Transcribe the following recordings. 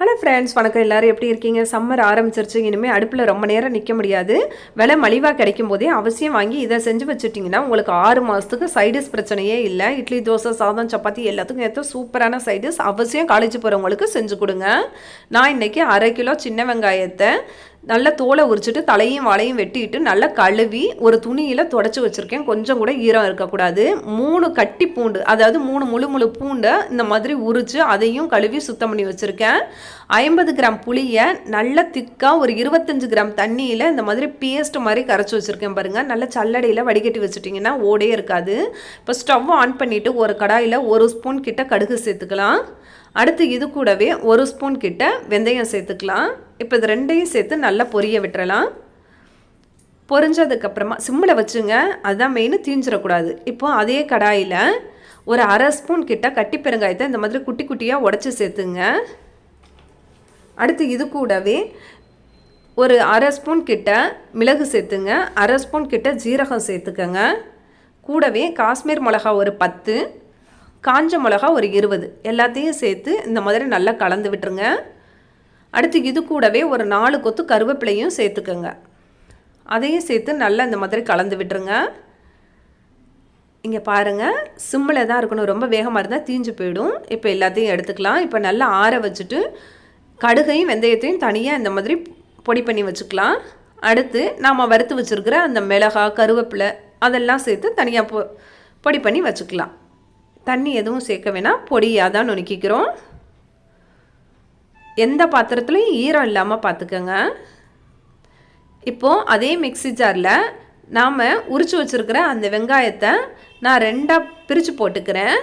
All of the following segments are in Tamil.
ஹலோ ஃப்ரெண்ட்ஸ் வணக்கம். எல்லோரும் எப்படி இருக்கீங்க? சம்மர் ஆரம்பிச்சிருச்சு. இனிமேல் அடுப்பில் ரொம்ப நேரம் நிற்க முடியாது. விலை மலிவாக கிடைக்கும் போதே அவசியம் வாங்கி இதை செஞ்சு வச்சுட்டிங்கன்னா உங்களுக்கு ஆறு மாதத்துக்கு சைடிஸ் பிரச்சனையே இல்லை. இட்லி தோசை சாதம் சப்பாத்தி எல்லாத்துக்கும் ஏற்ற சூப்பரான சைடிஸ் அவசியம் காலேஜ் போகிறவங்களுக்கு செஞ்சு கொடுங்க. நான் இன்றைக்கி அரை கிலோ சின்ன வெங்காயத்தை நல்லா தோலை உரிச்சிட்டு தலையும் வாழையும் வெட்டிட்டு நல்லா கழுவி ஒரு துணியில் தொடச்சி வச்சுருக்கேன். கொஞ்சம் கூட ஈரம் இருக்கக்கூடாது. மூணு கட்டி பூண்டு அதாவது மூணு முழு முழு பூண்டை இந்த மாதிரி உரித்து அதையும் கழுவி சுத்தம் பண்ணி வச்சுருக்கேன். ஐம்பது கிராம் புளியை நல்லா திக்காக ஒரு இருபத்தஞ்சு கிராம் தண்ணியில் இந்த மாதிரி பேஸ்ட் மாதிரி கரைச்சி வச்சுருக்கேன் பாருங்கள் நல்லா சல்லடையில் வடிகட்டி வச்சுட்டிங்கன்னா ஓடே இருக்காது. இப்போ ஸ்டவ் ஆன் பண்ணிவிட்டு ஒரு கடாயில் ஒரு ஸ்பூன் கிட்ட கடுகு சேர்த்துக்கலாம். அடுத்து இது கூடவே ஒரு ஸ்பூன் கிட்ட வெந்தயம் சேர்த்துக்கலாம். இப்போ இது ரெண்டையும் சேர்த்து நல்லா பொரிய விட்டுறலாம். பொரிஞ்சதுக்கப்புறமா சிம்மில் வச்சுங்க அதுதான் மெயின் தீஞ்சிடக்கூடாது இப்போ அதே கடாயில் ஒரு அரை ஸ்பூன் கிட்ட கட்டி பெருங்காயத்தை இந்த மாதிரி குட்டி குட்டியாக உடச்சி சேர்த்துங்க. அடுத்து இது கூடவே ஒரு அரை ஸ்பூன் கிட்ட மிளகு சேர்த்துங்க. அரை ஸ்பூன் கிட்ட ஜீரகம் சேர்த்துக்கங்க. கூடவே காஷ்மீர் மிளகா ஒரு பத்து காஞ்ச மிளகா ஒரு இருபது. எல்லாத்தையும் சேர்த்து இந்த மாதிரி நல்லா கலந்து விட்டுருங்க. அடுத்து இது கூடவே ஒரு நாலு கொத்து கருவேப்பிலையும் சேர்த்துக்கோங்க. அதையும் சேர்த்து நல்லா இந்த மாதிரி கலந்து விட்டுருங்க. இங்கே பாருங்கள் சிம்மில் தான் இருக்கணும். ரொம்ப வேகமாக இருந்தால் தீஞ்சு போயிடும். இப்போ எல்லாத்தையும் எடுத்துக்கலாம். இப்போ நல்லா ஆற வச்சுட்டு கடுகையும் வெந்தயத்தையும் தனியாக இந்த மாதிரி பொடி பண்ணி வச்சுக்கலாம். அடுத்து நாம் வறுத்து வச்சுருக்கிற அந்த மிளகா கருவேப்பிலை அதெல்லாம் சேர்த்து தனியாக பொ பொடி பண்ணி வச்சுக்கலாம். தண்ணி எதுவும் சேர்க்க வேணாம். பொடியாக தான் நுணுக்கிக்கிறோம். எந்த பாத்திரத்துலையும் ஈரம் இல்லாமல் பார்த்துக்கோங்க இப்போது அதே மிக்சி ஜாரில் நாம் உரித்து வச்சுருக்கிற அந்த வெங்காயத்தை நான் ரெண்டாக பிரித்து போட்டுக்கிறேன்.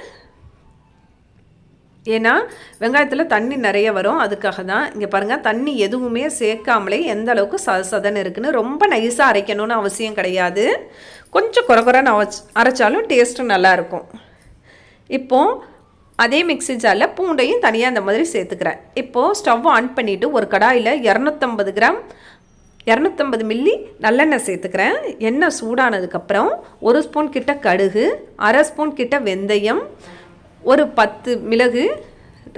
ஏன்னா வெங்காயத்தில் தண்ணி நிறைய வரும். அதுக்காக தான் இங்கே பாருங்கள் தண்ணி எதுவுமே சேர்க்காமலே எந்த அளவுக்கு சத சதன் இருக்குன்னு ரொம்ப நைஸாக அரைக்கணும்னு அவசியம் கிடையாது. கொஞ்சம் குறை குறைன்னு அரைச்சாலும் டேஸ்ட்டும் நல்லாயிருக்கும் இப்போது அதே மிக்சி ஜாரில் பூண்டையும் தனியாக அந்த மாதிரி சேர்த்துக்கிறேன். இப்போது ஸ்டவ் ஆன் பண்ணிவிட்டு ஒரு கடாயில் இரநூத்தம்பது கிராம் இரநூத்தம்பது மில்லி நல்லெண்ணெய் சேர்த்துக்கிறேன். எண்ணெய் சூடானதுக்கப்புறம் ஒரு ஸ்பூன் கிட்ட கடுகு அரை ஸ்பூன் கிட்ட வெந்தயம் ஒரு பத்து மிளகு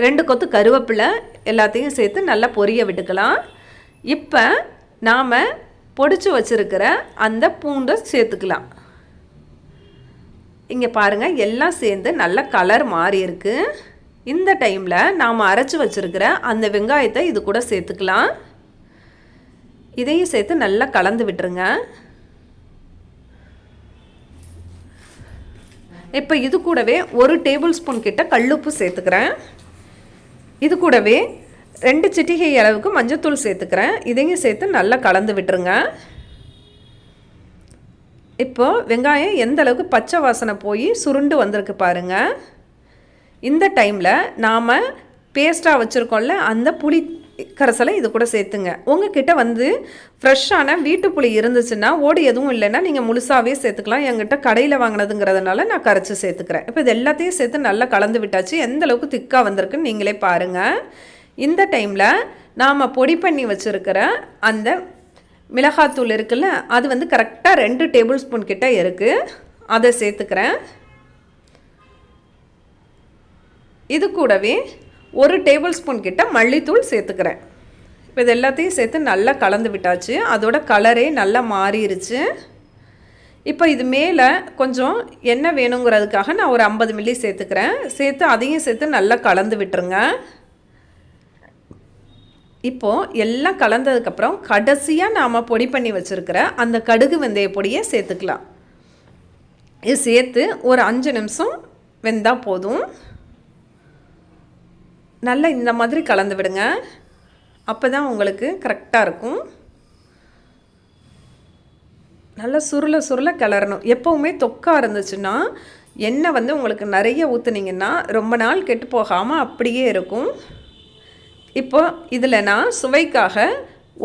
ரெண்டு கொத்து கருவேப்பிலை எல்லாத்தையும் சேர்த்து நல்லா பொரிய விட்டுக்கலாம். இப்போ நாம் பொடிச்சு வச்சுருக்கிற அந்த பூண்டை சேர்த்துக்கலாம். இங்கே பாருங்கள் எல்லாம் சேர்ந்து நல்ல கலர் மாறி இருக்குது இந்த டைமில் நாம் அரைச்சி வச்சுருக்கிற அந்த வெங்காயத்தை இது கூட சேர்த்துக்கலாம். இதையும் சேர்த்து நல்லா கலந்து விட்டுருங்க. இப்போ இது கூடவே ஒரு டேபிள் ஸ்பூன் கிட்ட கல்லுப்பு சேர்த்துக்கிறேன். இது கூடவே ரெண்டு சிட்டிகை அளவுக்கு மஞ்சத்தூள் சேர்த்துக்கிறேன். இதையும் சேர்த்து நல்லா கலந்து விட்டுருங்க. இப்போது வெங்காயம் எந்த அளவுக்கு பச்சை வாசனை போய் சுருண்டு வந்திருக்கு பாருங்கள் இந்த டைமில் நாம் பேஸ்ட்டாக வச்சுருக்கோம்ல அந்த புளி கரைசலை இது கூட சேர்த்துங்க. உங்ககிட்ட வந்து ஃப்ரெஷ்ஷான வீட்டு புளி இருந்துச்சுன்னா ஓடி எதுவும் இல்லைன்னா நீங்கள் முழுசாகவே சேர்த்துக்கலாம். என்கிட்ட கடையில் வாங்கினதுங்கிறதுனால நான் கரைச்சி சேர்த்துக்கிறேன். இப்போ இது எல்லாத்தையும் சேர்த்து நல்லா கலந்து விட்டாச்சு. எந்த அளவுக்கு திக்காக வந்திருக்குன்னு நீங்களே பாருங்கள் இந்த டைமில் நாம் பொடி பண்ணி வச்சுருக்கிற அந்த மிளகாத்தூள் இருக்குல்ல அது வந்து கரெக்டாக ரெண்டு டேபிள் ஸ்பூன் கிட்ட இருக்குது அதை சேர்த்துக்கிறேன். இது கூடவே ஒரு டேபிள் ஸ்பூன் கிட்ட மல்லித்தூள் சேர்த்துக்கிறேன். இப்போ இது எல்லாத்தையும் சேர்த்து நல்லா கலந்து விட்டாச்சு. அதோட கலரே நல்லா மாறிடுச்சு இப்போ இது மேலே கொஞ்சம் எண்ணெய் வேணுங்கிறதுக்காக நான் ஒரு ஐம்பது மில்லி சேர்த்துக்கிறேன். சேர்த்து அதையும் சேர்த்து நல்லா கலந்து விட்டுருங்க. இப்போது எல்லாம் கலந்ததுக்கப்புறம் கடைசியாக நாம் பொடி பண்ணி வச்சுருக்கிற அந்த கடுகு வெந்தய பொடியை சேர்த்துக்கலாம். இது சேர்த்து ஒரு அஞ்சு நிமிஷம் வெந்தால் போதும். நல்லா இந்த மாதிரி கலந்து விடுங்க. அப்போ தான் உங்களுக்கு கரெக்டாக இருக்கும். நல்லா சுருள சுருள கிளறணும். எப்போவுமே தொக்கா இருந்துச்சுன்னா எண்ணெய் வந்து உங்களுக்கு நிறைய ஊற்றுனீங்கன்னா ரொம்ப நாள் கெட்டு போகாமல் அப்படியே இருக்கும். இப்போ இதில் நான் சுவைக்காக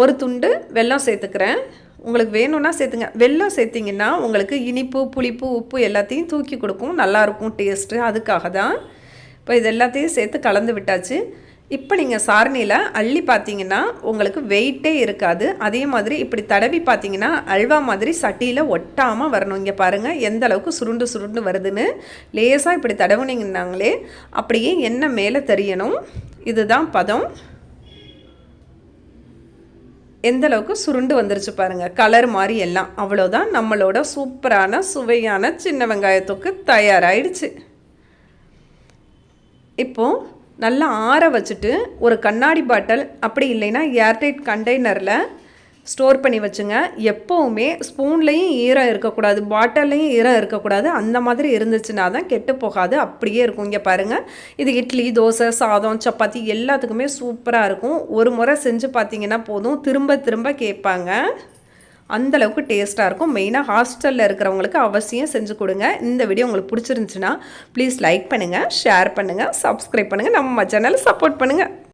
ஒரு துண்டு வெல்லம் சேர்த்துக்கிறேன். உங்களுக்கு வேணும்னா சேர்த்துங்க. வெல்லம் சேர்த்திங்கன்னா உங்களுக்கு இனிப்பு புளிப்பு உப்பு எல்லாத்தையும் தூக்கி கொடுக்கும். நல்லாயிருக்கும் டேஸ்ட்டு அதுக்காக தான் இப்போ இது எல்லாத்தையும் சேர்த்து கலந்து விட்டாச்சு. இப்போ நீங்கள் சாரணியில் அள்ளி பார்த்தீங்கன்னா உங்களுக்கு வெயிட்டே இருக்காது. அதே மாதிரி இப்படி தடவி பார்த்தீங்கன்னா அல்வா மாதிரி சட்டியில் ஒட்டாமல் வரணும். இங்கே பாருங்கள் எந்த அளவுக்கு சுருண்டு சுருண்டு வருதுன்னு. லேசாக இப்படி தடவுனீங்கன்னாங்களே அப்படியே எண்ணெய் மேலே தெரியணும். இதுதான் பதம். எந்த அளவுக்கு சுருண்டு வந்துருச்சு பாருங்கள் கலர் மாதிரி எல்லாம். அவ்வளோதான் நம்மளோட சூப்பரான சுவையான சின்ன வெங்காயத்துக்கு தயாராகிடுச்சு இப்போது நல்லா ஆற வச்சுட்டு ஒரு கண்ணாடி பாட்டில் அப்படி இல்லைன்னா ஏர்டைட் கண்டெய்னரில் ஸ்டோர் பண்ணி வச்சுங்க. எப்போவுமே ஸ்பூன்லேயும் ஈரம் இருக்கக்கூடாது பாட்டில்லையும் ஈரம் இருக்கக்கூடாது. அந்த மாதிரி இருந்துச்சுன்னா தான் கெட்டு போகாது. அப்படியே இருக்கும். இங்கே பாருங்கள் இது இட்லி தோசை சாதம் சப்பாத்தி எல்லாத்துக்குமே சூப்பராக இருக்கும். ஒரு முறை செஞ்சு பார்த்தீங்கன்னா போதும். திரும்ப திரும்ப கேட்பாங்க. அந்த அளவுக்கு டேஸ்ட்டாக இருக்கும். மெயினாக ஹாஸ்டலில் இருக்கிறவங்களுக்கு அவசியம் செஞ்சு கொடுங்க. இந்த வீடியோ உங்களுக்கு பிடிச்சிருந்துச்சுன்னா ப்ளீஸ் லைக் பண்ணுங்கள் ஷேர் பண்ணுங்கள் சப்ஸ்கிரைப் பண்ணுங்கள் நம்ம சேனலை சப்போர்ட் பண்ணுங்கள்